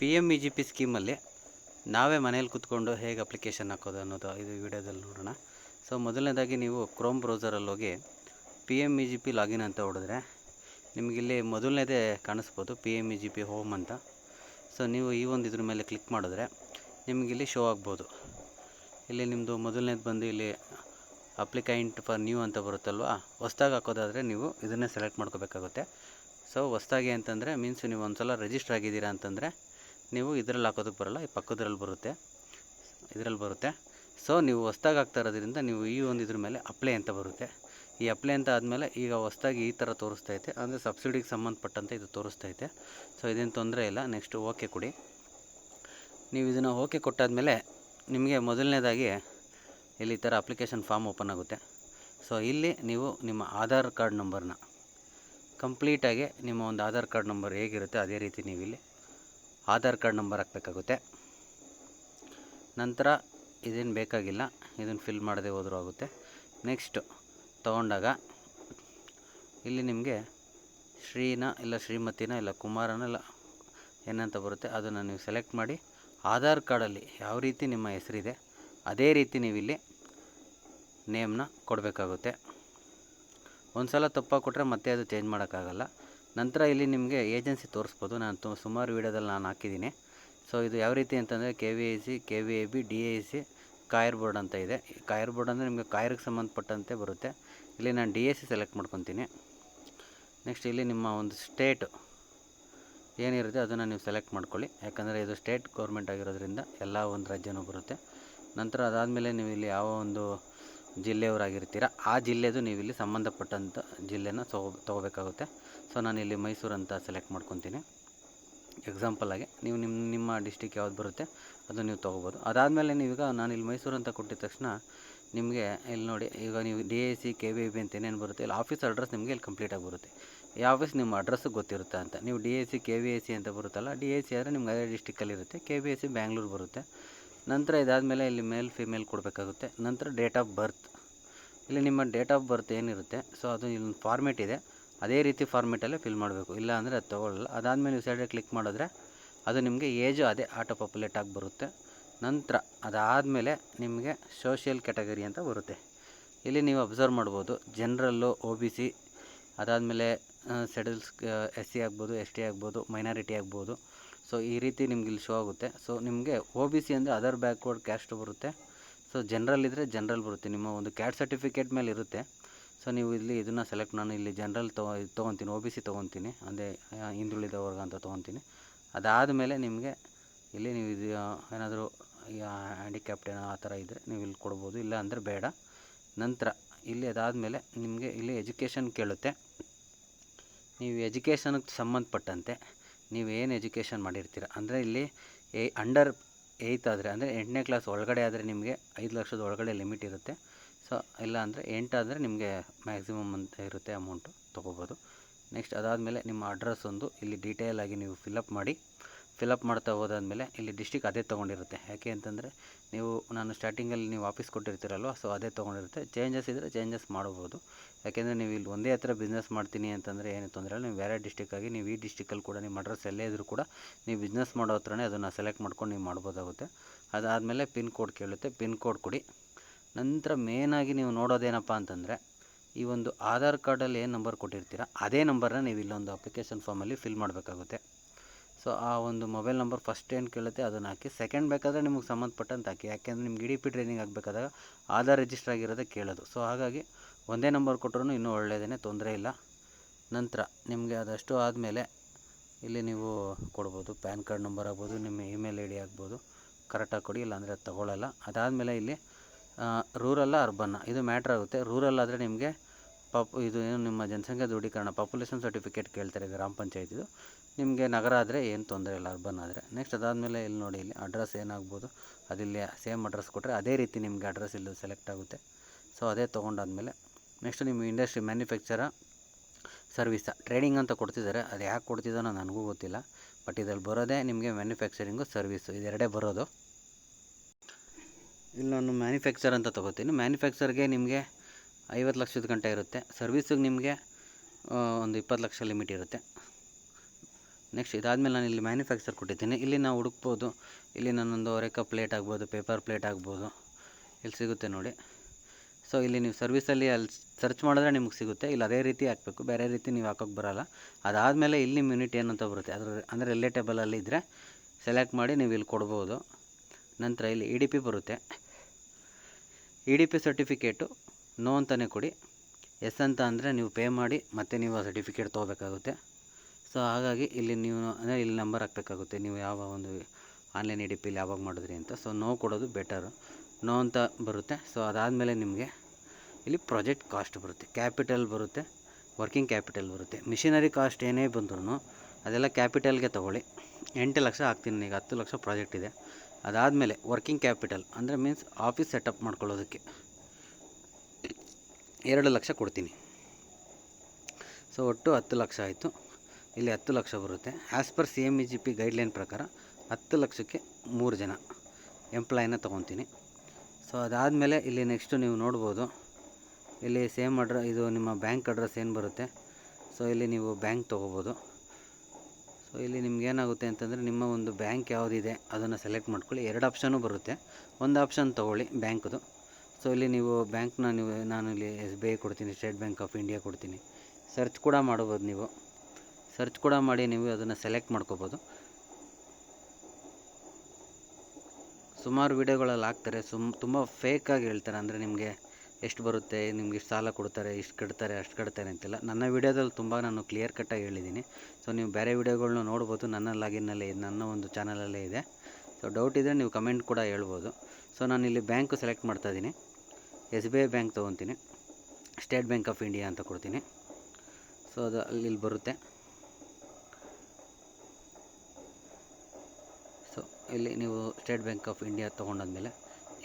P M E G P ಸ್ಕೀಮಲ್ಲಿ ನಾವೇ ಮನೇಲಿ ಕೂತ್ಕೊಂಡು ಹೇಗೆ ಅಪ್ಲಿಕೇಶನ್ ಹಾಕೋದು ಅನ್ನೋದು ಇದು ವಿಡಿಯೋದಲ್ಲಿ ನೋಡೋಣ. ಸೊ ಮೊದಲನೇದಾಗಿ ನೀವು ಕ್ರೋಮ್ ಬ್ರೌಸರಲ್ಲಿ ಹೋಗಿ P M E G P login ಅಂತ ಹೊಡೆದ್ರೆ ನಿಮಗಿಲ್ಲಿ ಮೊದಲನೇದೇ ಕಾಣಿಸ್ಬೋದು P M E G P home ಅಂತ. ಸೊ ನೀವು ಈ ಒಂದು ಇದ್ರ ಮೇಲೆ ಕ್ಲಿಕ್ ಮಾಡಿದ್ರೆ ನಿಮಗಿಲ್ಲಿ ಶೋ ಆಗ್ಬೋದು. ಇಲ್ಲಿ ನಿಮ್ಮದು ಮೊದಲನೇದು ಬಂದು ಇಲ್ಲಿ ಅಪ್ಲಿಕೈಂಟ್ ಫಾರ್ ನ್ಯೂ ಅಂತ ಬರುತ್ತಲ್ವಾ, ಹೊಸ್ದಾಗಿ ಹಾಕೋದಾದರೆ ನೀವು ಇದನ್ನೇ ಸೆಲೆಕ್ಟ್ ಮಾಡ್ಕೋಬೇಕಾಗುತ್ತೆ. ಸೊ ಹೊಸ್ದಾಗಿ ಅಂತಂದರೆ ಮೀನ್ಸ್ ನೀವು ಒಂದು ಸಲ ರಿಜಿಸ್ಟರ್ ಆಗಿದ್ದೀರಾ ಅಂತಂದರೆ ನೀವು ಇದರಲ್ಲಿ ಹಾಕೋದಕ್ಕೆ ಬರೋಲ್ಲ, ಈ ಪಕ್ಕದ್ರಲ್ಲಿ ಬರುತ್ತೆ. ಇದರಲ್ಲಿ ಬರುತ್ತೆ. ಸೊ ನೀವು ಹೊಸ್ದಾಗಿ ಹಾಕ್ತಾ ಇರೋದ್ರಿಂದ ನೀವು ಈ ಒಂದು ಇದ್ರ ಮೇಲೆ ಅಪ್ಲೈ ಅಂತ ಬರುತ್ತೆ. ಈ ಅಪ್ಲೈ ಅಂತ ಆದಮೇಲೆ ಈಗ ಹೊಸ್ದಾಗಿ ಈ ಥರ ತೋರಿಸ್ತೈತೆ ಅಂದರೆ ಸಬ್ಸಿಡಿಗೆ ಸಂಬಂಧಪಟ್ಟಂತೆ ಇದು ತೋರಿಸ್ತೈತೆ ಸೊ ಇದೇನು ತೊಂದರೆ ಇಲ್ಲ. ನೆಕ್ಸ್ಟ್ ಓಕೆ ಕೊಡಿ. ನೀವು ಇದನ್ನು ಓಕೆ ಕೊಟ್ಟಾದಮೇಲೆ ನಿಮಗೆ ಮೊದಲನೇದಾಗಿ ಇಲ್ಲಿ ಈ ಥರ ಅಪ್ಲಿಕೇಶನ್ ಫಾರ್ಮ್ ಓಪನ್ ಆಗುತ್ತೆ. ಸೊ ಇಲ್ಲಿ ನೀವು ನಿಮ್ಮ ಆಧಾರ್ ಕಾರ್ಡ್ ನಂಬರ್ನ ಕಂಪ್ಲೀಟಾಗಿ ನಿಮ್ಮ ಒಂದು ಆಧಾರ್ ಕಾರ್ಡ್ ನಂಬರ್ ಹೇಗಿರುತ್ತೆ ಅದೇ ರೀತಿ ನೀವು ಇಲ್ಲಿ ಆಧಾರ್ ಕಾರ್ಡ್ ನಂಬರ್ ಹಾಕಬೇಕಾಗುತ್ತೆ. ನಂತರ ಇದೇನು ಬೇಕಾಗಿಲ್ಲ ಇದನ್ನು ಫಿಲ್ ಮಾಡದೆ ಹೋದರೂ ಆಗುತ್ತೆ. ನೆಕ್ಸ್ಟು ತೊಗೊಂಡಾಗ ಇಲ್ಲಿ ನಿಮಗೆ ಶ್ರೀನ ಇಲ್ಲ ಶ್ರೀಮತಿನ ಇಲ್ಲ ಕುಮಾರನ ಇಲ್ಲ ಏನಂತ ಬರುತ್ತೆ, ಅದನ್ನು ನೀವು ಸೆಲೆಕ್ಟ್ ಮಾಡಿ ಆಧಾರ್ ಕಾರ್ಡಲ್ಲಿ ಯಾವ ರೀತಿ ನಿಮ್ಮ ಹೆಸರಿದೆ, ಅದೇ ರೀತಿ ನೀವಿಲ್ಲಿ ನೇಮ್ನ ಕೊಡಬೇಕಾಗುತ್ತೆ. ಒಂದು ಸಲ ತಪ್ಪಾಗಿ ಕೊಟ್ಟರೆ ಮತ್ತೆ ಅದು ಚೇಂಜ್ ಮಾಡೋಕ್ಕಾಗಲ್ಲ. ನಂತರ ಇಲ್ಲಿ ನಿಮಗೆ ಏಜೆನ್ಸಿ ತೋರಿಸ್ಬೋದು. ನಾನು ಸುಮಾರು ವೀಡಿಯೋದಲ್ಲಿ ನಾನು ಹಾಕಿದ್ದೀನಿ. ಸೊ, ಇದು ಯಾವ ರೀತಿ ಅಂತಂದರೆ K V I C K V A B D I C coir board ಅಂತ ಇದೆ. ಕಾಯರ್ ಬೋರ್ಡ್ ಅಂದರೆ ನಿಮಗೆ ಕಾಯರ್ಗೆ ಸಂಬಂಧಪಟ್ಟಂತೆ ಬರುತ್ತೆ. ಇಲ್ಲಿ ನಾನು ಡಿ ಎ ಸಿ ಸೆಲೆಕ್ಟ್ ಮಾಡ್ಕೊತೀನಿ. ನೆಕ್ಸ್ಟ್ ಇಲ್ಲಿ ನಿಮ್ಮ ಒಂದು ಸ್ಟೇಟ್ ಏನಿರುತ್ತೆ ಅದನ್ನು ನೀವು ಸೆಲೆಕ್ಟ್ ಮಾಡ್ಕೊಳ್ಳಿ. ಯಾಕಂದರೆ ಇದು ಸ್ಟೇಟ್ ಗೌರ್ಮೆಂಟ್ ಆಗಿರೋದ್ರಿಂದ ಎಲ್ಲ ಒಂದು ರಾಜ್ಯನೂ ಬರುತ್ತೆ. ನಂತರ ಅದಾದಮೇಲೆ ನೀವು ಇಲ್ಲಿ ಯಾವ ಒಂದು ಜಿಲ್ಲೆಯವರಾಗಿರ್ತೀರ, ಆ ಜಿಲ್ಲೆದು ನೀವು ಇಲ್ಲಿ ಸಂಬಂಧಪಟ್ಟಂಥ ಜಿಲ್ಲೆನ ತಗೋ ತೊಗೋಬೇಕಾಗುತ್ತೆ. ಸೊ ನಾನು ಇಲ್ಲಿ ಮೈಸೂರು ಅಂತ ಸೆಲೆಕ್ಟ್ ಮಾಡ್ಕೊತೀನಿ. ಎಕ್ಸಾಂಪಲಾಗಿ ನೀವು ನಿಮ್ಮ ನಿಮ್ಮ ಡಿಸ್ಟಿಕ್ ಯಾವ್ದು ಬರುತ್ತೆ, ಅದು ನೀವು ತೊಗೋಬೋದು. ಅದಾದಮೇಲೆ ನಾನು ಇಲ್ಲಿ ಮೈಸೂರು ಅಂತ ಕೊಟ್ಟಿದ ತಕ್ಷಣ, ನಿಮಗೆ ಇಲ್ಲಿ ನೋಡಿ, ಈಗ ನೀವು D A C K V B ಅಂತ ಏನೇನು ಬರುತ್ತೆ, ಇಲ್ಲಿ ಆಫೀಸ್ ಅಡ್ರೆಸ್ ನಿಮಗೆ ಇಲ್ಲಿ ಕಂಪ್ಲೀಟಾಗಿ ಬರುತ್ತೆ. ಈ ಆಫೀಸ್ ನಿಮ್ಮ ಅಡ್ರೆಸ್ ಗೊತ್ತಿರುತ್ತೆ ಅಂತ. ನೀವು D A C K V A C ಅಂತ ಬರುತ್ತಲ್ಲ ಡಿ ಎ ಸಿ ಆದರೆ ನಿಮ್ಗೆ ಅದೇ ಡಿಸ್ಟಿಕ್ಕಲ್ಲಿರುತ್ತೆ K V A C Bangalore ಬರುತ್ತೆ. ನಂತರ ಇದಾದಮೇಲೆ ಇಲ್ಲಿ ಮೇಲ್ ಫಿಮೇಲ್ ಕೊಡಬೇಕಾಗುತ್ತೆ. ನಂತರ ಡೇಟ್ ಆಫ್ ಬರ್ತ್ ಇಲ್ಲಿ ನಿಮ್ಮ ಡೇಟ್ ಆಫ್ ಬರ್ತ್ ಏನಿರುತ್ತೆ ಸೊ ಅದು ಇಲ್ಲಿ ಫಾರ್ಮೆಟ್ ಇದೆ. ಅದೇ ರೀತಿ ಫಾರ್ಮೆಟಲ್ಲೇ ಫಿಲ್ ಮಾಡಬೇಕು. ಇಲ್ಲ ಅಂದರೆ ಅದು ತೊಗೊಳ್ಳಲ್ಲ. ಅದಾದಮೇಲೆ ನೀವು ಸೈಡಲ್ಲಿ ಕ್ಲಿಕ್ ಮಾಡಿದ್ರೆ ಅದು ನಿಮಗೆ ಏಜು ಅದೇ ಆಟೋ ಪಾಪ್ಯುಲೇಟ್ ಆಗಿ ಬರುತ್ತೆ. ನಂತರ ಅದಾದಮೇಲೆ ನಿಮಗೆ ಸೋಷಿಯಲ್ ಕ್ಯಾಟಗರಿ ಅಂತ ಬರುತ್ತೆ. ಇಲ್ಲಿ ನೀವು ಅಬ್ಸರ್ವ್ ಮಾಡ್ಬೋದು. ಜನ್ರಲ್ಲು ಒ ಬಿ ಸಿ ಅದಾದಮೇಲೆ ಸೆಡಲ್ಸ್ ಎಸ್ ಸಿ ಆಗ್ಬೋದು ಎಸ್ ಟಿ ಆಗ್ಬೋದು ಮೈನಾರಿಟಿ ಆಗ್ಬೋದು. ಸೊ ಈ ರೀತಿ ನಿಮ್ಗೆ ಇಲ್ಲಿ ಶೋ ಆಗುತ್ತೆ. ಸೊ ನಿಮಗೆ ಒ ಬಿ ಸಿ ಅಂದರೆ ಅದರ್ ಬ್ಯಾಕ್ವರ್ಡ್ ಕ್ಯಾಸ್ಟ್ ಬರುತ್ತೆ. ಸೊ ಜನರಲ್ ಇದ್ದರೆ ಜನರಲ್ ಬರುತ್ತೆ. ನಿಮ್ಮ ಒಂದು ಕ್ಯಾಟ್ ಸರ್ಟಿಫಿಕೇಟ್ ಮೇಲೆ ಇರುತ್ತೆ. ಸೊ ನೀವು ಇಲ್ಲಿ ಇದನ್ನು ಸೆಲೆಕ್ಟ್ ನಾನು ಇಲ್ಲಿ ಜನರಲ್ ತಗೊ ತೊಗೊತೀನಿ ಒ ಬಿ ಸಿ ತೊಗೊತೀನಿ. ಅಂದರೆ ಹಿಂದುಳಿದ ವರ್ಗ ಅಂತ ತೊಗೊತೀನಿ. ಅದಾದಮೇಲೆ ನಿಮಗೆ ಇಲ್ಲಿ ನೀವು ಇದು ಏನಾದರೂ ಹ್ಯಾಂಡಿಕ್ಯಾಪ್ಟ್ ಏನೋ ಆ ಥರ ಇದ್ದರೆ ನೀವು ಇಲ್ಲಿ ಕೊಡ್ಬೋದು. ಇಲ್ಲ ಅಂದರೆ ಬೇಡ. ನಂತರ ಇಲ್ಲಿ ಅದಾದಮೇಲೆ ನಿಮಗೆ ಇಲ್ಲಿ ಎಜುಕೇಷನ್ ಕೇಳುತ್ತೆ. ನೀವು ಎಜುಕೇಷನ್ಗೆ ಸಂಬಂಧಪಟ್ಟಂತೆ ನೀವು ಏನು ಎಜುಕೇಷನ್ ಮಾಡಿರ್ತೀರ? ಅಂದರೆ ಇಲ್ಲಿ ಏ ಅಂಡರ್ ಏಯ್ತ್ ಆದರೆ, ಅಂದರೆ ಎಂಟನೇ ಕ್ಲಾಸ್ ಒಳಗಡೆ ಆದರೆ ನಿಮಗೆ ಐದು ಲಕ್ಷದ ಒಳಗಡೆ ಲಿಮಿಟ್ ಇರುತ್ತೆ. ಸೊ ಇಲ್ಲ ಅಂದರೆ ಎಂಟಾದರೆ ನಿಮಗೆ ಮ್ಯಾಕ್ಸಿಮಮ್ ಅಂತ ಇರುತ್ತೆ ಅಮೌಂಟು ತೊಗೋಬೋದು. ನೆಕ್ಸ್ಟ್ ಅದಾದಮೇಲೆ ನಿಮ್ಮ ಅಡ್ರೆಸ್ ಒಂದು ಇಲ್ಲಿ ಡೀಟೇಲ್ ಆಗಿ ನೀವು ಫಿಲಪ್ ಮಾಡಿ. ಫಿಲಪ್ ಮಾಡ್ತಾ ಹೋದಾದ್ಮೇಲೆ ಇಲ್ಲಿ ಡಿಸ್ಟಿಕ್ ಅದೇ ತೊಗೊಂಡಿರುತ್ತೆ. ಯಾಕೆ ಅಂತಂದರೆ ನೀವು ನಾನು ಸ್ಟಾರ್ಟಿಂಗಲ್ಲಿ ನೀವು ಆಫೀಸ್ ಕೊಟ್ಟಿರ್ತೀರಲ್ವ ಸೊ ಅದೇ ತೊಗೊಂಡಿರುತ್ತೆ. ಚೇಂಜಸ್ ಇದ್ದರೆ ಚೇಂಜಸ್ ಮಾಡ್ಬೋದು. ಯಾಕೆಂದರೆ ನೀವು ಇಲ್ಲಿ ಒಂದೇ ಹತ್ರ ಬಿಸ್ನೆಸ್ ಮಾಡ್ತೀನಿ ಅಂತಂದರೆ ಏನು ತೊಂದರೆ ಇಲ್ಲ. ನೀವು ಬೇರೆ ಡಿಸ್ಟಿಕ್ಕಾಗಿ ನೀವು ಈ ಡಿಸ್ಟಿಕಲ್ಲಿ ಕೂಡ, ನಿಮ್ಮ ಅಡ್ರೆಸ್ ಎಲ್ಲೇ ಇದ್ದರೂ ಕೂಡ ನೀವು ಬಿಸ್ನೆಸ್ ಮಾಡೋ ಹತ್ರನೇ ಅದನ್ನು ಸೆಲೆಕ್ಟ್ ಮಾಡ್ಕೊಂಡು ನೀವು ಮಾಡ್ಬೋದಾಗುತ್ತೆ. ಅದಾದಮೇಲೆ ಪಿನ್ ಕೋಡ್ ಕೇಳುತ್ತೆ. ಪಿನ್ ಕೋಡ್ ಕೊಡಿ. ನಂತರ ಮೇನಾಗಿ ನೀವು ನೋಡೋದೇನಪ್ಪ ಅಂತಂದರೆ ಈ ಒಂದು ಆಧಾರ್ ಕಾರ್ಡಲ್ಲಿ ಏನು ನಂಬರ್ ಕೊಟ್ಟಿರ್ತೀರ, ಅದೇ ನಂಬರನ್ನ ನೀವು ಇಲ್ಲೊಂದು ಅಪ್ಲಿಕೇಶನ್ ಫಾರ್ಮಲ್ಲಿ ಫಿಲ್ ಮಾಡಬೇಕಾಗುತ್ತೆ. ಸೊ ಆ ಒಂದು ಮೊಬೈಲ್ ನಂಬರ್ ಫಸ್ಟ್ ಏನು ಕೇಳುತ್ತೆ ಅದನ್ನು ಹಾಕಿ ಸೆಕೆಂಡ್ ಬೇಕಾದರೆ ನಿಮಗೆ ಸಂಬಂಧಪಟ್ಟಂತೆ ಹಾಕಿ. ಯಾಕೆಂದರೆ ನಿಮ್ಗೆ ಇ ಡಿ ಪಿ ಟ್ರೈನಿಂಗ್ ಆಗಬೇಕಾದಾಗ ಆಧಾರ್ ರಿಜಿಸ್ಟರ್ ಆಗಿರೋದೇ ಕೇಳೋದು. ಸೊ ಹಾಗಾಗಿ ಒಂದೇ ನಂಬರ್ ಕೊಟ್ಟರು ಇನ್ನೂ ಒಳ್ಳೆಯದೇ ತೊಂದರೆ ಇಲ್ಲ. ನಂತರ ನಿಮಗೆ ಅದಷ್ಟು ಆದಮೇಲೆ ಇಲ್ಲಿ ನೀವು ಕೊಡ್ಬೋದು, ಪ್ಯಾನ್ ಕಾರ್ಡ್ ನಂಬರ್ ಆಗ್ಬೋದು, ನಿಮ್ಮ ಇಮೇಲ್ ಐ ಡಿ ಆಗ್ಬೋದು. ಕರೆಕ್ಟಾಗಿ ಕೊಡಿ, ಇಲ್ಲಾಂದರೆ ಅದು ತೊಗೊಳ್ಳಲ್ಲ ಅದಾದಮೇಲೆ ಇಲ್ಲಿ ರೂರಲ್ಲ ಅರ್ಬನ್ನ ಇದು ಮ್ಯಾಟ್ರ್ ಆಗುತ್ತೆ. ರೂರಲ್ ನಿಮಗೆ ಪಾಪ್ ಇದು ಏನು ನಿಮ್ಮ ಜನಸಂಖ್ಯಾ ದೃಢೀಕರಣ ಪಾಪ್ಯುಲೇಷನ್ ಸರ್ಟಿಫಿಕೇಟ್ ಕೇಳ್ತಾರೆ ಗ್ರಾಮ ಪಂಚಾಯತಿದು ನಿಮಗೆ ನಗರ ಆದರೆ ಏನು ತೊಂದರೆ ಇಲ್ಲ ಅರ್ಬನ್ ಆದರೆ. ನೆಕ್ಸ್ಟ್ ಅದಾದಮೇಲೆ ಇಲ್ಲಿ ನೋಡಿ, ಇಲ್ಲಿ ಅಡ್ರೆಸ್ ಏನಾಗ್ಬೋದು, ಅದಿಲ್ಲಿ ಸೇಮ್ ಅಡ್ರೆಸ್ ಕೊಟ್ಟರೆ ಅದೇ ರೀತಿ ನಿಮಗೆ ಅಡ್ರೆಸ್ ಇಲ್ಲಿ ಸೆಲೆಕ್ಟ್ ಆಗುತ್ತೆ. ಸೊ ಅದೇ ತೊಗೊಂಡಾದಮೇಲೆ ನೆಕ್ಸ್ಟ್ ನಿಮ್ಮ ಇಂಡಸ್ಟ್ರಿ ಮ್ಯಾನುಫ್ಯಾಕ್ಚರ ಸರ್ವಿಸ ಟ್ರೇಡಿಂಗ್ ಅಂತ ಕೊಡ್ತಿದ್ದಾರೆ. ಅದು ಯಾಕೆ ಕೊಡ್ತಿದ್ದಾನೋ ನನಗೂ ಗೊತ್ತಿಲ್ಲ. ಬಟ್ ಇದರಲ್ಲಿ ಬರೋದೇ ನಿಮಗೆ ಮ್ಯಾನುಫ್ಯಾಕ್ಚರಿಂಗು ಸರ್ವಿಸು ಇದೆರಡೇ ಬರೋದು. ಇಲ್ಲಿ, ನಾನು ಮ್ಯಾನುಫ್ಯಾಕ್ಚರ್ ಅಂತ ತೊಗೋತೀನಿ. ಮ್ಯಾನುಫ್ಯಾಕ್ಚರ್ಗೆ ನಿಮಗೆ ಐವತ್ತು ಲಕ್ಷದ ಗಂಟೆ ಇರುತ್ತೆ. ಸರ್ವಿಸಿಗೆ ನಿಮಗೆ ಒಂದು ಇಪ್ಪತ್ತು ಲಕ್ಷ ಲಿಮಿಟ್ ಇರುತ್ತೆ. ನೆಕ್ಸ್ಟ್ ಇದಾದಮೇಲೆ ನಾನು ಇಲ್ಲಿ ಮ್ಯಾನುಫ್ಯಾಕ್ಚರ್ ಕೊಟ್ಟಿದ್ದೀನಿ. ಇಲ್ಲಿ ನಾವು ಹುಡುಕ್ಬೋದು. ಇಲ್ಲಿ ನಾನೊಂದು ಒರೆಕ ಪ್ಲೇಟ್ ಆಗ್ಬೋದು ಪೇಪರ್ ಪ್ಲೇಟ್ ಆಗ್ಬೋದು. ಇಲ್ಲಿ ಸಿಗುತ್ತೆ ನೋಡಿ. ಸೊ ಇಲ್ಲಿ ನೀವು ಸರ್ವಿಸಲ್ಲಿ ಅಲ್ಲಿ ಸರ್ಚ್ ಮಾಡಿದ್ರೆ ನಿಮಗೆ ಸಿಗುತ್ತೆ. ಇಲ್ಲಿ ಅದೇ ರೀತಿ ಹಾಕಬೇಕು. ಬೇರೆ ರೀತಿ ನೀವು ಹಾಕೋಕ್ಕೆ ಬರೋಲ್ಲ. ಅದಾದಮೇಲೆ ಇಲ್ಲಿ ಯೂನಿಟ್ ಏನಂತ ಬರುತ್ತೆ. ಅದರ, ಅಂದರೆ ರಿಲೇಟೇಬಲಲ್ಲಿ ಇದ್ದರೆ ಸೆಲೆಕ್ಟ್ ಮಾಡಿ ನೀವು ಇಲ್ಲಿ ಕೊಡ್ಬೋದು. ನಂತರ ಇಲ್ಲಿ ಇ ಪಿ ಬರುತ್ತೆ. E D P certificate no ಅಂತಲೇ ಕೊಡಿ. ಎಸ್ ಅಂತ ಅಂದರೆ ನೀವು ಪೇ ಮಾಡಿ ಮತ್ತೆ ನೀವು ಆ ಸರ್ಟಿಫಿಕೇಟ್ ತೊಗೋಬೇಕಾಗುತ್ತೆ. ಸೊ ಹಾಗಾಗಿ ಇಲ್ಲಿ ನೀವು ಅಂದರೆ ಇಲ್ಲಿ ನಂಬರ್ ಹಾಕಬೇಕಾಗುತ್ತೆ. ನೀವು ಯಾವ ಒಂದು ಆನ್ಲೈನ್ ಇ ಡಿ ಪಿಲಿ ಯಾವಾಗ ಮಾಡಿದ್ರಿ ಅಂತ. ಸೊ ನೋ ಕೊಡೋದು ಬೆಟರು ನೋ ಅಂತ ಬರುತ್ತೆ. ಸೊ ಅದಾದಮೇಲೆ ನಿಮಗೆ ಇಲ್ಲಿ ಪ್ರಾಜೆಕ್ಟ್ ಕಾಸ್ಟ್ ಬರುತ್ತೆ. ಕ್ಯಾಪಿಟಲ್ ಬರುತ್ತೆ. ವರ್ಕಿಂಗ್ ಕ್ಯಾಪಿಟಲ್ ಬರುತ್ತೆ. ಮಿಷಿನರಿ ಕಾಸ್ಟ್ ಏನೇ ಬಂದ್ರೂ ಅದೆಲ್ಲ ಕ್ಯಾಪಿಟಲ್ಗೆ ತೊಗೊಳ್ಳಿ. ಎಂಟು ಲಕ್ಷ ಹಾಕ್ತೀನಿ ಈಗ. ಹತ್ತು ಲಕ್ಷ ಪ್ರಾಜೆಕ್ಟ್ ಇದೆ. ಅದಾದಮೇಲೆ ವರ್ಕಿಂಗ್ ಕ್ಯಾಪಿಟಲ್ ಅಂದರೆ ಮೀನ್ಸ್ ಆಫೀಸ್ ಸೆಟಪ್ ಮಾಡ್ಕೊಳ್ಳೋದಕ್ಕೆ. ಎರಡು ಲಕ್ಷ ಕೊಡ್ತೀನಿ. ಸೊ ಒಟ್ಟು ಹತ್ತು ಲಕ್ಷ ಆಯಿತು. ಇಲ್ಲಿ ಹತ್ತು ಲಕ್ಷ ಬರುತ್ತೆ. As per C M E G P guideline ಪ್ರಕಾರ ಹತ್ತು ಲಕ್ಷಕ್ಕೆ ಮೂರು ಜನ ಎಂಪ್ಲಾಯಿನ ತೊಗೊತೀನಿ. ಸೊ ಅದಾದಮೇಲೆ ಇಲ್ಲಿ ನೆಕ್ಸ್ಟು ನೀವು ನೋಡ್ಬೋದು. ಇಲ್ಲಿ ಸೇಮ್ ಅಡ್ರ ಇದು ನಿಮ್ಮ ಬ್ಯಾಂಕ್ ಅಡ್ರೆಸ್ ಏನು ಬರುತ್ತೆ? ಸೊ ಇಲ್ಲಿ ನೀವು ಬ್ಯಾಂಕ್ ತೊಗೋಬೋದು. ಸೊ ಇಲ್ಲಿ ನಿಮ್ಗೆ ಏನಾಗುತ್ತೆ ಅಂತಂದರೆ ನಿಮ್ಮ ಒಂದು ಬ್ಯಾಂಕ್ ಯಾವುದಿದೆ, ಅದನ್ನು ಸೆಲೆಕ್ಟ್ ಮಾಡ್ಕೊಳ್ಳಿ. ಎರಡು ಆಪ್ಷನು ಬರುತ್ತೆ. ಒಂದು ಆಪ್ಷನ್ ತೊಗೊಳ್ಳಿ ಬ್ಯಾಂಕ್ದು ಸೊ ಇಲ್ಲಿ ನೀವು ಬ್ಯಾಂಕ್ನ ನೀವು, ನಾನು ಇಲ್ಲಿ ಎಸ್ ಬಿ ಐ ಕೊಡ್ತೀನಿ ಸ್ಟೇಟ್ ಬ್ಯಾಂಕ್ ಆಫ್ ಇಂಡಿಯಾ ಕೊಡ್ತೀನಿ. ಸರ್ಚ್ ಕೂಡ ಮಾಡ್ಬೋದು ನೀವು. ಸರ್ಚ್ ಕೂಡ ಮಾಡಿ ನೀವು ಅದನ್ನು ಸೆಲೆಕ್ಟ್ ಮಾಡ್ಕೋಬೋದು. ಸುಮಾರು ವೀಡಿಯೋಗಳಲ್ಲಿ ಹಾಕ್ತಾರೆ. ಸುಮ್, ತುಂಬ ಫೇಕಾಗಿ ಹೇಳ್ತಾರೆ. ಅಂದರೆ ನಿಮಗೆ ಎಷ್ಟು ಬರುತ್ತೆ, ನಿಮ್ಗೆ ಇಷ್ಟು ಸಾಲ ಕೊಡ್ತಾರೆ, ಇಷ್ಟು ಕಟ್ತಾರೆ, ಅಷ್ಟು ಕಟ್ತಾರೆ ಅಂತೆಲ್ಲ. ನನ್ನ ವೀಡಿಯೋದಲ್ಲಿ ತುಂಬ ನಾನು ಕ್ಲಿಯರ್ ಕಟ್ಟಾಗಿ ಹೇಳಿದ್ದೀನಿ. ಸೊ ನೀವು ಬೇರೆ ವೀಡಿಯೋಗಳನ್ನ ನೋಡ್ಬೋದು. ನನ್ನ ಲಾಗಿನ್ನಲ್ಲೇ, ನನ್ನ ಒಂದು ಚಾನಲಲ್ಲೇ ಇದೆ. ಸೊ ಡೌಟ್ ಇದ್ದರೆ ನೀವು ಕಮೆಂಟ್ ಕೂಡ ಹೇಳ್ಬೋದು. ಸೊ ನಾನು ಇಲ್ಲಿ ಬ್ಯಾಂಕು ಸೆಲೆಕ್ಟ್ ಮಾಡ್ತಾ ಇದ್ದೀನಿ. ಎಸ್ ಬಿ ಐ ಬ್ಯಾಂಕ್ ತೊಗೊತೀನಿ. ಸ್ಟೇಟ್ ಬ್ಯಾಂಕ್ ಆಫ್ ಇಂಡಿಯಾ ಅಂತ ಕೊಡ್ತೀನಿ. ಸೊ ಅದು ಅಲ್ಲಿ ಇಲ್ಲಿ ಬರುತ್ತೆ. ಸೊ ಇಲ್ಲಿ ನೀವು ಸ್ಟೇಟ್ ಬ್ಯಾಂಕ್ ಆಫ್ ಇಂಡಿಯಾ ತೊಗೊಂಡಾದ್ಮೇಲೆ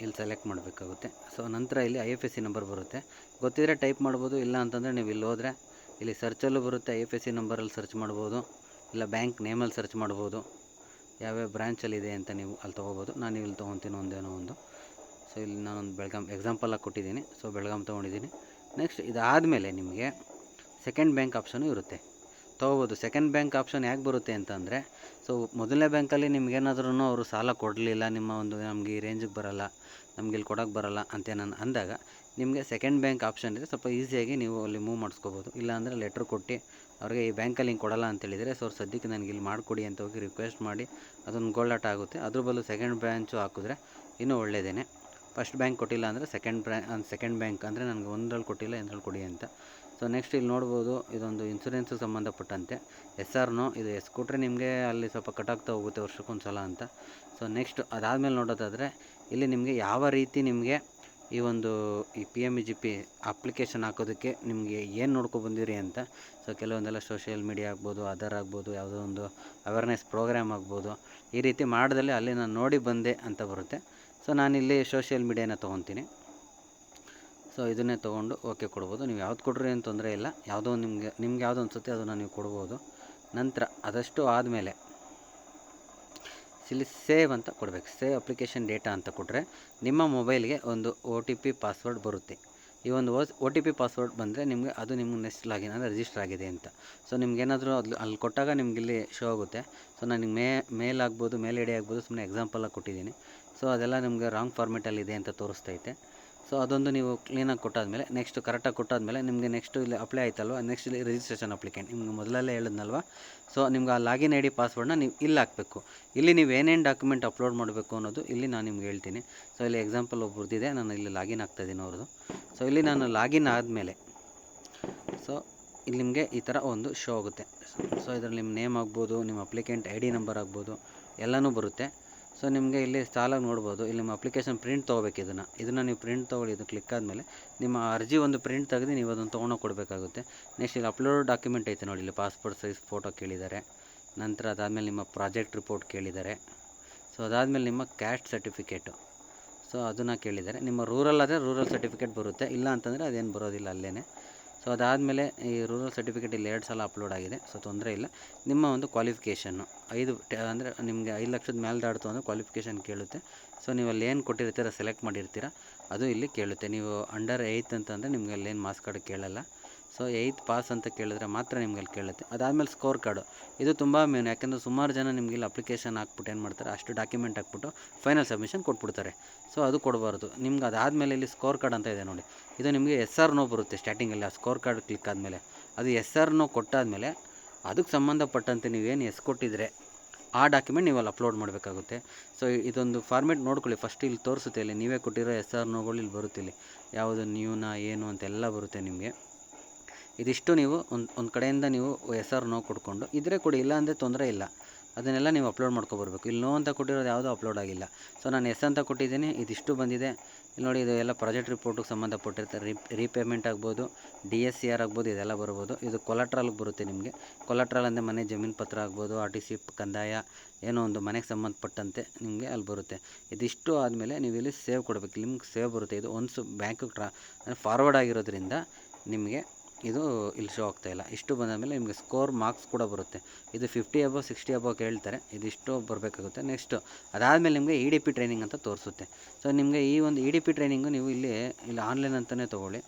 ಇಲ್ಲಿ ಸೆಲೆಕ್ಟ್ ಮಾಡಬೇಕಾಗುತ್ತೆ. ಸೊ ನಂತರ ಇಲ್ಲಿ I F S C number ಬರುತ್ತೆ. ಗೊತ್ತಿದ್ರೆ ಟೈಪ್ ಮಾಡ್ಬೋದು, ಇಲ್ಲ ಅಂತಂದರೆ ನೀವು ಇಲ್ಲಿ ಹೋದರೆ ಇಲ್ಲಿ ಸರ್ಚಲ್ಲೂ ಬರುತ್ತೆ, ಐ ಎಫ್ ಎಸ್ ಸಿ ನಂಬರಲ್ಲಿ ಸರ್ಚ್ ಮಾಡ್ಬೋದು, ಇಲ್ಲ ಬ್ಯಾಂಕ್ ನೇಮಲ್ಲಿ ಸರ್ಚ್ ಮಾಡ್ಬೋದು, ಯಾವ್ಯಾವ ಬ್ರ್ಯಾಂಚಲ್ಲಿದೆ ಅಂತ ನೀವು ಅಲ್ಲಿ ತೊಗೋಬೋದು. ನಾನು ಇಲ್ಲಿ ತೊಗೊತೀನಿ ಒಂದೇನೋ ಒಂದು. ಸೊ ಇಲ್ಲಿ ನಾನೊಂದು ಬೆಳಗಾಂ ಎಕ್ಸಾಂಪಲಾಗಿ ಕೊಟ್ಟಿದ್ದೀನಿ. ಸೊ ಬೆಳಗಾಂ ತೊಗೊಂಡಿದ್ದೀನಿ. ನೆಕ್ಸ್ಟ್ ಇದಾದಮೇಲೆ ನಿಮಗೆ ಸೆಕೆಂಡ್ ಬ್ಯಾಂಕ್ ಆಪ್ಷನು ಇರುತ್ತೆ. ತೊಗೋಬೋದು. ಸೆಕೆಂಡ್ ಬ್ಯಾಂಕ್ ಆಪ್ಷನ್ ಯಾಕೆ ಬರುತ್ತೆ ಅಂತಂದರೆ ಸೊ ಮೊದಲನೇ ಬ್ಯಾಂಕಲ್ಲಿ ನಿಮ್ಗೇನಾದ್ರೂ ಅವರು ಸಾಲ ಕೊಡಲಿಲ್ಲ, ನಿಮ್ಮ ಒಂದು ನಮಗೆ ಈ ರೇಂಜಿಗೆ ಬರೋಲ್ಲ, ನಮ್ಗೆ ಇಲ್ಲಿ ಕೊಡೋಕ್ಕೆ ಬರೋಲ್ಲ ಅಂತ ನಾನು ಅಂದಾಗ, ನಿಮಗೆ ಸೆಕೆಂಡ್ ಬ್ಯಾಂಕ್ ಆಪ್ಷನ್ ಇದೆ ಸ್ವಲ್ಪ ಈಸಿಯಾಗಿ ನೀವು ಅಲ್ಲಿ ಮೂವ್ ಮಾಡಿಸ್ಕೋಬೋದು. ಇಲ್ಲಾಂದರೆ ಲೆಟ್ರ್ ಕೊಟ್ಟು ಅವ್ರಿಗೆ ಈ ಬ್ಯಾಂಕಲ್ಲಿ ಹಿಂಗೆ ಕೊಡಲ್ಲ ಅಂತ ಹೇಳಿದರೆ ಸೊ ಅವ್ರು ಸದ್ಯಕ್ಕೆ ನನಗೆ ಇಲ್ಲಿ ಮಾಡಿಕೊಡಿ ಅಂತ ಹೋಗಿ ರಿಕ್ವೆಸ್ಟ್ ಮಾಡಿ, ಅದೊಂದು ಗೋಲ್ಡಾಟ ಆಗುತ್ತೆ. ಅದ್ರ ಬದಲು ಸೆಕೆಂಡ್ ಬ್ರ್ಯಾಂಚು ಹಾಕಿದ್ರೆ ಇನ್ನೂ ಒಳ್ಳೆಯದೇ ಫಸ್ಟ್ ಬ್ಯಾಂಕ್ ಕೊಟ್ಟಿಲ್ಲ ಅಂದರೆ ಸೆಕೆಂಡ್ ಬ್ರ್ಯಾ ಸೆಕೆಂಡ್ ಬ್ಯಾಂಕ್ ಅಂದರೆ ನನಗೆ ಒಂದ್ರಲ್ಲಿ ಕೊಟ್ಟಿಲ್ಲ ಎಂದ್ರಲ್ಲಿ ಕೊಡಿ ಅಂತ. ಸೊ ನೆಕ್ಸ್ಟ್ ಇಲ್ಲಿ ನೋಡ್ಬೋದು, ಇದೊಂದು ಇನ್ಸೂರೆನ್ಸು ಸಂಬಂಧಪಟ್ಟಂತೆ. ಎಸ್ ಆರ್ನೋ ಇದು ಎಸ್ ಕೊಟ್ಟರೆ ನಿಮಗೆ ಅಲ್ಲಿ ಸ್ವಲ್ಪ ಕಟ್ಟಾಗ್ತಾ ಹೋಗುತ್ತೆ ವರ್ಷಕ್ಕೊಂದು ಸಲ ಅಂತ. ಸೊ ನೆಕ್ಸ್ಟ್ ಅದಾದಮೇಲೆ ನೋಡೋದಾದರೆ, ಇಲ್ಲಿ ನಿಮಗೆ ಯಾವ ರೀತಿ ನಿಮಗೆ ಈ ಒಂದು ಈ P M G P application ಹಾಕೋದಕ್ಕೆ ನಿಮಗೆ ಏನು ನೋಡ್ಕೊ ಬಂದಿರಿ ಅಂತ ಸೊ ಕೆಲವೊಂದೆಲ್ಲ ಸೋಷಿಯಲ್ ಮೀಡಿಯಾ ಆಗ್ಬೋದು ಅದರ್ ಆಗ್ಬೋದು, ಯಾವುದೋ ಒಂದು ಅವೇರ್ನೆಸ್ ಪ್ರೋಗ್ರಾಮ್ ಆಗ್ಬೋದು, ಈ ರೀತಿ ಮಾಡಿದಲ್ಲಿ ಅಲ್ಲಿ ನಾನು ನೋಡಿ ಬಂದೆ ಅಂತ ಬರುತ್ತೆ. ಸೊ ನಾನಿಲ್ಲಿ ಸೋಷಿಯಲ್ ಮೀಡಿಯಾನ ತೊಗೊತೀನಿ. ಸೊ ಇದನ್ನೇ ತೊಗೊಂಡು ಓಕೆ ಕೊಡ್ಬೋದು. ನೀವು ಯಾವ್ದು ಕೊಡ್ರಿ ಏನು ತೊಂದರೆ ಇಲ್ಲ. ಯಾವುದೋ ನಿಮಗೆ, ನಿಮ್ಗೆ ಯಾವುದು ಅನಿಸುತ್ತೆ ಅದನ್ನು ನೀವು ಕೊಡ್ಬೋದು. ನಂತರ ಅದಷ್ಟು ಆದಮೇಲೆ ಇಲ್ಲಿ ಸೇವ್ ಅಂತ ಕೊಡಬೇಕು. ಸೇವ್ ಅಪ್ಲಿಕೇಶನ್ ಡೇಟಾ ಅಂತ ಕೊಟ್ಟರೆ ನಿಮ್ಮ ಮೊಬೈಲ್ಗೆ ಒಂದು ಒ ಟಿ ಪಿ ಪಾಸ್ವರ್ಡ್ ಬರುತ್ತೆ. ಈ ಒಂದು ಒ ಟಿ ಪಿ ಪಾಸ್ವರ್ಡ್ ಬಂದರೆ ನಿಮಗೆ ಅದು ನಿಮ್ಗೆ ನೆಕ್ಸ್ಟ್ ಲಾಗಿನ್ ಅಂದರೆ ರಿಜಿಸ್ಟರ್ ಆಗಿದೆ ಅಂತ. ಸೊ ನಿಮ್ಗೇನಾದರೂ ಅದು ಅಲ್ಲಿ ಕೊಟ್ಟಾಗ ನಿಮ್ಗೆ ಇಲ್ಲಿ ಶೋ ಆಗುತ್ತೆ. ಸೊ ನನಗೆ ಮೇ ಮೇಲ್ ಆಗ್ಬೋದು, ಮೇಲ್ ಐ ಡಿ ಆಗ್ಬೋದು ಸುಮ್ಮನೆ ಎಕ್ಸಾಂಪಲಾಗಿ ಕೊಟ್ಟಿದ್ದೀನಿ. ಸೊ, ಅದೆಲ್ಲ ನಿಮಗೆ ರಾಂಗ್ ಫಾರ್ಮೆಟಲ್ಲಿದೆ ಅಂತ ತೋರಿಸ್ತೈತೆ ಸೊ ಅದೊಂದು ನೀವು ಕ್ಲೀನಾಗಿ ಕೊಟ್ಟಾದಮೇಲೆ ನೆಕ್ಸ್ಟ್ ಕರೆಕ್ಟಾಗಿ ಕೊಟ್ಟಾದಮೇಲೆ ನಿಮಗೆ ನೆಕ್ಸ್ಟು ಇಲ್ಲಿ ಅಪ್ಲೈ ಆಯ್ತಲ್ವ? ನೆಕ್ಸ್ಟ್ ಇಲ್ಲಿ ರಿಜಿಸ್ಟ್ರೇಷನ್ ಅಪ್ಲಿಕೆಂಟ್ ನಿಮ್ಗೆ ಮೊದಲಲ್ಲೇ ಹೇಳಿದ್ನಲ್ವ? ಸೊ ನಿಮ್ಗೆ ಆ ಲಾಗಿನ್ ಐ ಡಿ ಪಾಸ್ವರ್ಡ್ನ ನೀವು ಇಲ್ಲಿ ಹಾಕಬೇಕು. ಇಲ್ಲಿ ನೀವು ಏನೇನು ಡಾಕ್ಯುಮೆಂಟ್ ಅಪ್ಲೋಡ್ ಮಾಡಬೇಕು ಅನ್ನೋದು ಇಲ್ಲಿ ನಾನು ನಿಮ್ಗೆ ಹೇಳ್ತೀನಿ. ಸೊ ಇಲ್ಲಿ ಎಕ್ಸಾಂಪಲ್ ಒಬ್ರದ್ದಿದೆ. ನಾನು ಇಲ್ಲಿ ಲಾಗಿನ್ ಆಗ್ತಾಯಿದ್ದೀನಿ ಅವ್ರದ್ದು. ಸೊ ಇಲ್ಲಿ ನಾನು ಲಾಗಿನ್ ಆದಮೇಲೆ ಸೊ ಇಲ್ಲಿ ನಿಮಗೆ ಈ ಥರ ಒಂದು ಶೋ ಆಗುತ್ತೆ. ಸೊ ಇದರಲ್ಲಿ ನಿಮ್ಮ ನೇಮ್ ಆಗ್ಬೋದು ನಿಮ್ಮ ಅಪ್ಲಿಕೆಂಟ್ ಐ ಡಿ ನಂಬರ್ ಆಗ್ಬೋದು, ಎಲ್ಲನೂ ಬರುತ್ತೆ. ಸೊ ನಿಮಗೆ ಇಲ್ಲಿ ಸಾಲಾಗಿ ನೋಡ್ಬೋದು. ಇಲ್ಲಿ ನಿಮ್ಮ ಅಪ್ಲಿಕೇಶನ್ ಪ್ರಿಂಟ್ ತೊಗೋಬೇಕು ಇದನ್ನು. ಇದನ್ನು ನೀವು ಪ್ರಿಂಟ್ ತೊಗೊಳ್ಳಿ ಇದು ಕ್ಲಿಕ್ ಆದಮೇಲೆ ನಿಮ್ಮ ಅರ್ಜಿ ಒಂದು ಪ್ರಿಂಟ್ ತೆಗೆದು ನೀವು ಅದನ್ನು ತೊಗೊಂಡೋಗಿ ಕೊಡಬೇಕಾಗುತ್ತೆ. ನೆಕ್ಸ್ಟ್ ಇಲ್ಲಿ ಅಪ್ಲೋಡ್ ಡಾಕ್ಯುಮೆಂಟ್ ಐತೆ ನೋಡಿ, ಇಲ್ಲಿ ಪಾಸ್ಪೋರ್ಟ್ ಸೈಜ್ ಫೋಟೋ ಕೇಳಿದ್ದಾರೆ ನಂತರ ಅದಾದಮೇಲೆ ನಿಮ್ಮ ಪ್ರಾಜೆಕ್ಟ್ ರಿಪೋರ್ಟ್ ಕೇಳಿದ್ದಾರೆ ಸೊ ಅದಾದಮೇಲೆ ನಿಮ್ಮ ಕ್ಯಾಸ್ಟ್ ಸರ್ಟಿಫಿಕೇಟು ಸೊ ಅದನ್ನು ಕೇಳಿದ್ದಾರೆ ನಿಮ್ಮ ರೂರಲ್ ಆದರೆ ರೂರಲ್ ಸರ್ಟಿಫಿಕೇಟ್ ಬರುತ್ತೆ. ಇಲ್ಲ ಅಂತಂದರೆ ಅದೇನು ಬರೋದಿಲ್ಲ ಅಲ್ಲೇ ಸೊ ಅದಾದಮೇಲೆ ಈ ರೂರಲ್ ಸರ್ಟಿಫಿಕೇಟ್ ಇಲ್ಲಿ ಎರಡು ಸಲ ಅಪ್ಲೋಡ್ ಆಗಿದೆ. ಸೊ ತೊಂದರೆ ಇಲ್ಲ. ನಿಮ್ಮ ಒಂದು ಕ್ವಾಲಿಫಿಕೇಷನ್ನು ಐದು ಅಂದರೆ ನಿಮಗೆ ಐದು ಲಕ್ಷದ ಮೇಲೆ ದಾಡ್ತು ಅಂದರೆ ಕ್ವಾಲಿಫಿಕೇಷನ್ ಕೇಳುತ್ತೆ. ಸೊ ನೀವು ಅಲ್ಲಿ ಏನು ಕೊಟ್ಟಿರ್ತೀರ ಸೆಲೆಕ್ಟ್ ಮಾಡಿರ್ತೀರ, ಅದು ಇಲ್ಲಿ ಕೇಳುತ್ತೆ. ನೀವು ಅಂಡರ್ ಏಯ್ತ್ ಅಂತಂದರೆ ನಿಮಗೆ ಅಲ್ಲೇನು ಮಾರ್ಕ್ಸ್ ಕಾರ್ಡ್ ಕೇಳಲ್ಲ. ಸೊ ಏಯ್ತ್ ಪಾಸ್ ಅಂತ ಕೇಳಿದ್ರೆ ಮಾತ್ರ ನಿಮ್ಗೆ ಅಲ್ಲಿ ಕೇಳುತ್ತೆ. ಅದಾದಮೇಲೆ ಸ್ಕೋರ್ ಕಾರ್ಡು ಇದು ತುಂಬ ಮೇನ್ ಯಾಕೆಂದರೆ ಸುಮಾರು ಜನ ನಿಮಗೆ ಇಲ್ಲಿ ಅಪ್ಲಿಕೇಶನ್ ಹಾಕ್ಬಿಟ್ಟು ಏನು ಮಾಡ್ತಾರೆ, ಅಷ್ಟು ಡಾಕ್ಯುಮೆಂಟ್ ಹಾಕ್ಬಿಟ್ಟು ಫೈನಲ್ ಸಬ್ಮಿಷನ್ ಕೊಟ್ಬಿಡ್ತಾರೆ. ಸೊ ಅದು ಕೊಡಬಾರ್ದು. ನಿಮ್ಗೆ ಅದಾದಮೇಲೆ ಇಲ್ಲಿ ಸ್ಕೋರ್ ಕಾರ್ಡ್ ಅಂತ ಇದೆ ನೋಡಿ. ಇದು ನಿಮಗೆ ಎಸ್ ಆರ್ ನೋ ಬರುತ್ತೆ ಸ್ಟಾರ್ಟಿಂಗಲ್ಲಿ ಆ ಸ್ಕೋರ್ ಕಾರ್ಡ್ ಕ್ಲಿಕ್ ಆದಮೇಲೆ. ಅದು ಎಸ್ ಆರ್ ನೋ ಕೊಟ್ಟಾದಮೇಲೆ ಅದಕ್ಕೆ ಸಂಬಂಧಪಟ್ಟಂತೆ ನೀವೇನು ಎಸ್ ಕೊಟ್ಟಿದ್ರೆ ಆ ಡಾಕ್ಯುಮೆಂಟ್ ನೀವು ಅಲ್ಲಿ ಅಪ್ಲೋಡ್ ಮಾಡಬೇಕಾಗುತ್ತೆ. ಸೊ ಇದೊಂದು ಫಾರ್ಮೇಟ್ ನೋಡ್ಕೊಳ್ಳಿ. ಫಸ್ಟ್ ಇಲ್ಲಿ ತೋರಿಸುತ್ತೆ ಇಲ್ಲಿ. ನೀವೇ ಕೊಟ್ಟಿರೋ ಎಸ್ ಆರ್ ನೋಗಳು ಇಲ್ಲಿ ಬರುತ್ತೆ ಇಲ್ಲಿ. ಯಾವುದು ನ್ಯೂನ ಏನು ಅಂತೆಲ್ಲ ಬರುತ್ತೆ ನಿಮಗೆ. ಇದಿಷ್ಟು ನೀವು ಒಂದು ಒಂದು ಕಡೆಯಿಂದ ನೀವು ಎಸ್ ಆರ್ ನೋ ಕೊಡ್ಕೊಂಡು, ಇದ್ರೆ ಕೊಡಿ, ಇಲ್ಲ ಅಂದರೆ ತೊಂದರೆ ಇಲ್ಲ. ಅದನ್ನೆಲ್ಲ ನೀವು ಅಪ್ಲೋಡ್ ಮಾಡ್ಕೊಬರ್ಬೇಕು ಇಲ್ಲಿ ನೋ ಅಂತ ಕೊಟ್ಟಿರೋದು ಯಾವುದೂ ಅಪ್ಲೋಡ್ ಆಗಿಲ್ಲ. ಸೊ ನಾನು ಎಸ್ ಅಂತ ಕೊಟ್ಟಿದ್ದೀನಿ, ಇದಿಷ್ಟು ಬಂದಿದೆ. ಇಲ್ಲಿ ನೋಡಿ, ಇದು ಎಲ್ಲ ಪ್ರಾಜೆಕ್ಟ್ ರಿಪೋರ್ಟಿಗೆ ಸಂಬಂಧಪಟ್ಟಿರ್ತಾರೆ ರೀ ರೀಪೇಮೆಂಟ್ ಆಗ್ಬೋದು ಡಿ ಎಸ್ ಸಿ ಆರ್ ಆಗ್ಬೋದು, ಇದೆಲ್ಲ ಬರ್ಬೋದು. ಇದು ಕೊಲಾಟ್ರಲ್ಗೆ ಬರುತ್ತೆ ನಿಮಗೆ. ಕೊಲಾಟ್ರಲ್ ಅಂದರೆ ಮನೆ ಜಮೀನು ಪತ್ರ ಆಗ್ಬೋದು ಆರ್ ಟಿ ಸಿ ಕಂದಾಯ, ಏನೋ ಒಂದು ಮನೆಗೆ ಸಂಬಂಧಪಟ್ಟಂತೆ ನಿಮಗೆ ಅಲ್ಲಿ ಬರುತ್ತೆ. ಇದಿಷ್ಟು ಆದಮೇಲೆ ನೀವು ಇಲ್ಲಿ ಸೇವ್ ಕೊಡಬೇಕು. ನಿಮ್ಗೆ ಸೇವ್ ಬರುತ್ತೆ. ಇದು ಒನ್ಸ್ ಬ್ಯಾಂಕಿಗೆ ಟ್ರಾ ಫಾರ್ವರ್ಡ್ ಆಗಿರೋದ್ರಿಂದ ನಿಮಗೆ ಇದು ಇಲ್ಲಿ ಶೋ ಆಗ್ತಾ ಇಲ್ಲ. ಇಷ್ಟು ಬಂದ ಮೇಲೆ ನಿಮಗೆ ಸ್ಕೋರ್ ಮಾರ್ಕ್ಸ್ ಕೂಡ ಬರುತ್ತೆ. ಇದು ಫಿಫ್ಟಿ ಅಬೋ ಸಿಕ್ಸ್ಟಿ ಅಬೋ ಕೇಳ್ತಾರೆ. ಇದಿಷ್ಟು ಬರಬೇಕಾಗುತ್ತೆ. ನೆಕ್ಸ್ಟು ಅದಾದಮೇಲೆ ನಿಮಗೆ ಇ ಡಿ ಪಿ ಟ್ರೈನಿಂಗ್ ಅಂತ ತೋರಿಸುತ್ತೆ. ಸೊ ನಿಮಗೆ ಈ ಒಂದು ಇ ಡಿ ಪಿ ಟ್ರೈನಿಂಗು ನೀವು ಇಲ್ಲಿ ಇಲ್ಲಿ ಆನ್ಲೈನ್ ಅಂತಲೇ ತೊಗೊಳ್ಳಿ.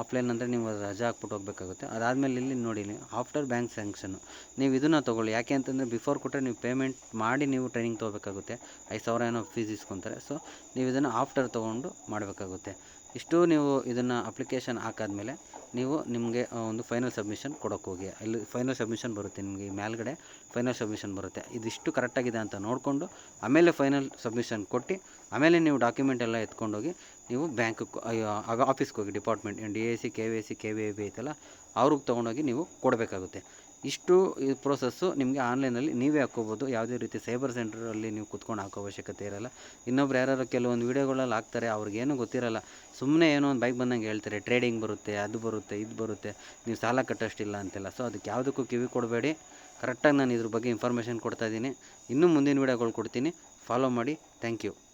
ಆಫ್ಲೈನ್ ಅಂದರೆ ನೀವು ರಜಾ ಹಾಕ್ಬಿಟ್ಟು ಹೋಗಬೇಕಾಗುತ್ತೆ. ಅದಾದಮೇಲೆ ಇಲ್ಲಿ ನೋಡಿ ಆಫ್ಟರ್ ಬ್ಯಾಂಕ್ ಸ್ಯಾಂಕ್ಷನ್ನು ನೀವು ಇದನ್ನು ತೊಗೊಳ್ಳಿ. ಯಾಕೆ ಅಂತಂದರೆ ಬಿಫೋರ್ ಕೊಟ್ಟರೆ ನೀವು ಪೇಮೆಂಟ್ ಮಾಡಿ ನೀವು ಟ್ರೈನಿಂಗ್ ತೊಗೋಬೇಕಾಗುತ್ತೆ. ಐದು ಸಾವಿರ ಏನೋ ಫೀಸ್ ಇಸ್ಕೊತಾರೆ. ಸೊ ನೀವು ಇದನ್ನು ಆಫ್ಟರ್ ತೊಗೊಂಡು ಮಾಡಬೇಕಾಗುತ್ತೆ. ಇಷ್ಟು ನೀವು ಇದನ್ನು ಅಪ್ಲಿಕೇಶನ್ ಹಾಕಾದ್ಮೇಲೆ ನೀವು ನಿಮಗೆ ಒಂದು ಫೈನಲ್ ಸಬ್ಮಿಷನ್ ಕೊಡೋಕೆ ಹೋಗಿ. ಅಲ್ಲಿ ಫೈನಲ್ ಸಬ್ಮಿಷನ್ ಬರುತ್ತೆ ನಿಮಗೆ ಮೇಲ್ಗಡೆ ಫೈನಲ್ ಸಬ್ಮಿಷನ್ ಬರುತ್ತೆ. ಇದಿಷ್ಟು ಕರೆಕ್ಟಾಗಿದೆ ಅಂತ ನೋಡಿಕೊಂಡು, ಆಮೇಲೆ ಫೈನಲ್ ಸಬ್ಮಿಷನ್ ಕೊಟ್ಟು, ಆಮೇಲೆ ನೀವು ಡಾಕ್ಯುಮೆಂಟ್ ಎಲ್ಲ ಎತ್ಕೊಂಡೋಗಿ, ನೀವು ಬ್ಯಾಂಕಿಗೆ ಆಫೀಸ್ಗೆ ಹೋಗಿ department D A C K V C K V A B ಐತಲ್ಲ, ಅವ್ರಿಗೆ ತೊಗೊಂಡೋಗಿ ನೀವು ಕೊಡಬೇಕಾಗುತ್ತೆ. ಇಷ್ಟು ಈ ಪ್ರೋಸೆಸ್ಸು ನಿಮಗೆ ಆನ್ಲೈನಲ್ಲಿ ನೀವೇ ಹಾಕ್ಕೋಬೋದು. ಯಾವುದೇ ರೀತಿ ಸೈಬರ್ ಸೆಂಟ್ರಲ್ಲಿ ನೀವು ಕುತ್ಕೊಂಡು ಹಾಕೋ ಅವಶ್ಯಕತೆ ಇರಲ್ಲ. ಇನ್ನೊಬ್ರು ಯಾರು ಕೆಲವೊಂದು ವೀಡಿಯೋಗಳಲ್ಲಿ ಹಾಕ್ತಾರೆ, ಅವ್ರಿಗೇನು ಗೊತ್ತಿರಲ್ಲ. ಸುಮ್ಮನೆ ಏನೋ ಒಂದು ಬೈಕ್ ಬಂದಂಗೆ ಹೇಳ್ತಾರೆ ಟ್ರೇಡಿಂಗ್ ಬರುತ್ತೆ, ಅದು ಬರುತ್ತೆ, ಇದು ಬರುತ್ತೆ, ನೀವು ಸಾಲ ಕಟ್ಟೋಷ್ಟಿಲ್ಲ ಅಂತೆಲ್ಲ. ಸೊ ಅದಕ್ಕೆ ಯಾವುದಕ್ಕೂ ಕಿವಿ ಕೊಡಬೇಡಿ. ಕರೆಕ್ಟಾಗಿ ನಾನು ಇದ್ರ ಬಗ್ಗೆ ಇನ್ಫಾರ್ಮೇಷನ್ ಕೊಡ್ತಾ ಇದ್ದೀನಿ. ಇನ್ನೂ ಮುಂದಿನ ವೀಡಿಯೋಗಳು ಕೊಡ್ತೀನಿ. ಫಾಲೋ ಮಾಡಿ. Thank you